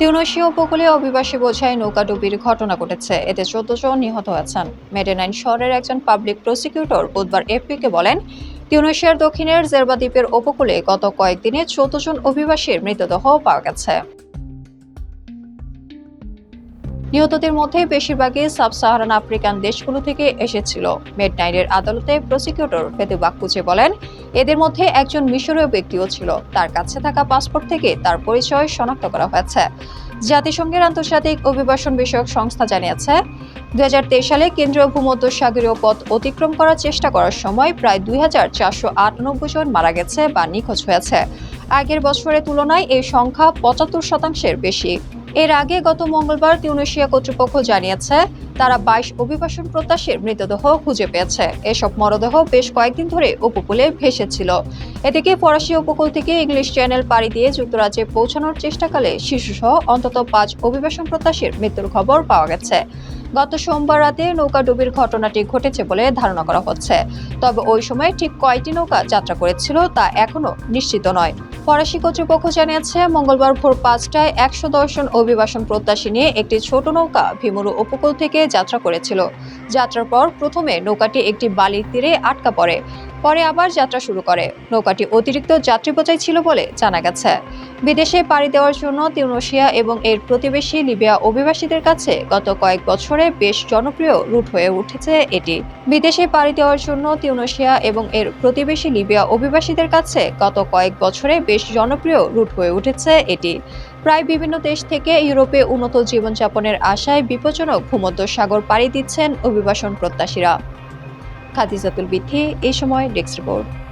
তিউনসীয় উপকূলে অভিবাসী বোঝাই নৌকাডুবির ঘটনা ঘটেছে। এতে চোদ্দ জন নিহত হয়েছেন। মেডেনাইন শহরের একজন পাবলিক প্রসিকিউটর বুধবার এফপিকে বলেন তিউনেশিয়ার দক্ষিণের জেরবা দ্বীপের উপকূলে গত কয়েকদিনে চোদ্দ জন অভিবাসীর মৃতদেহ পাওয়া গেছে। নিহতদের মধ্যে বেশিরভাগই সাব সাহারান আফ্রিকান দেশগুলো থেকে এসেছিল। মেড নাইনের আদালতে প্রসিকিউটর ফেদু বাক্কুচে বলেন, এদের মধ্যে একজন মিশরীয় ব্যক্তিও ছিল। তার কাছে থাকা পাসপোর্ট থেকে তার পরিচয় শনাক্ত করা হয়েছে। জাতিসংঘের আন্তর্জাতিক অভিবাসন বিষয়ক সংস্থা জানিয়েছে, দুই হাজার তেইশ সালে কেন্দ্রীয় ভূমধ্যসাগরীয় পথ অতিক্রম করার চেষ্টা করার সময় প্রায় দুই জন মারা গেছে বা নিখোঁজ হয়েছে। আগের বছরের তুলনায় এই সংখ্যা পঁচাত্তর শতাংশের বেশি। এর আগে গত মঙ্গলবার তিউনেশিয়া কর্তৃপক্ষ জানিয়েছে, তারা বাইশ অভিবাসন প্রত্যাশীর মৃতদেহ খুঁজে পেয়েছে। এসব মরদেহ বেশ কয়েকদিন ধরে উপকূলে ভেসেছিল। এদিকে ফরাসি উপকূল থেকে ইংলিশ চ্যানেল পাড়ি দিয়ে যুক্তরাজ্যে পৌঁছানোর চেষ্টাকালে শিশুসহ অন্তত পাঁচ অভিবাসন প্রত্যাশীর মৃত্যুর খবর পাওয়া গেছে। গত সোমবার রাতে নৌকাডুবির ঘটনাটি ঘটেছে বলে ধারণা করা হচ্ছে। তবে ওই সময় ঠিক কয়টি নৌকা যাত্রা করেছিল তা এখনও নিশ্চিত নয়। ফরাসি কর্তৃপক্ষ জানিয়েছে, মঙ্গলবার ভোর পাঁচটায় একশো দশ অভিবাসন প্রত্যাশী নিয়ে একটি ছোট নৌকা ভিমরু উপকূল থেকে যাত্রা করেছিল। যাত্রার পর প্রথমে নৌকাটি একটি বালির তীরে আটকা পড়ে, পরে আবার যাত্রা শুরু করে। নৌকাটি অতিরিক্ত যাত্রী বোঝাই ছিল বলে জানা গেছে। বিদেশে পাড়ি দেওয়ার জন্য তিউনেশিয়া এবং এর প্রতিবেশী লিবিয়া অভিবাসীদের কাছে গত কয়েক বছরে বেশ জনপ্রিয় রুট হয়ে উঠেছে এটি। বিদেশে পাড়ি দেওয়ার জন্য তিউনেশিয়া এবং এর প্রতিবেশী লিবিয়া অভিবাসীদের কাছে গত কয়েক বছরে বেশ জনপ্রিয় রুট হয়ে উঠেছে এটি। প্রায় বিভিন্ন দেশ থেকে ইউরোপে উন্নত জীবনযাপনের আশায় বিপজ্জনক ভূমধ্য সাগর পাড়ি দিচ্ছেন অভিবাসন প্রত্যাশীরা। খাদিজাতুল বিথি, এই সময় ডেস্ক রিপোর্ট।